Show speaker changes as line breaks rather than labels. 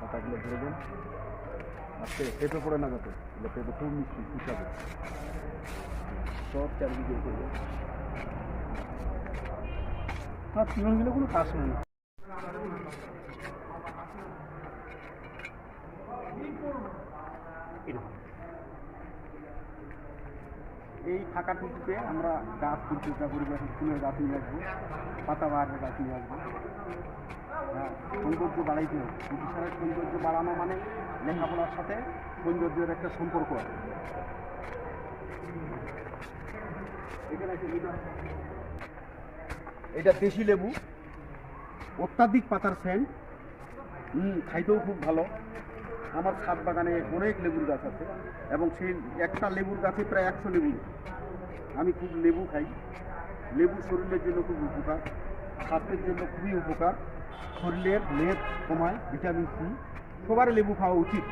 পাতাগুলো ধরে দেন। আজকে পেঁপে পড়ে না যাতে পেঁপে খুব মিষ্টি, সুস্বাদু। সব চারিদিকে করবে
আর তিনগুলো কোনো কাজ নেই
এই ফাঁকা টুকুতে আমরা গাছ পরিচর্যা এখন ফুলের গাছ নিয়ে আসব, পাতাবাহারের গাছ নিয়ে আসব। হ্যাঁ সৌন্দর্য বাড়াইতে হবে। ব্রিটিশারের সৌন্দর্য বাড়ানো মানে লেখাপড়ার সাথে সৌন্দর্যের একটা সম্পর্ক আছে। এটা দেশি লেবু, অত্যাধিক পাতার সেন্ট খাইতেও খুব ভালো। আমার ছাদ বাগানে অনেক লেবুর গাছ আছে এবং সেই একটা লেবুর গাছে প্রায় একশো লেবু আমি খুব লেবু খাই। লেবু শরীরের জন্য খুব উপকার, স্বাস্থ্যের জন্য খুবই উপকার। শরীরের মেদ কমায়, ভিটামিন সি। সবার লেবু খাওয়া উচিত।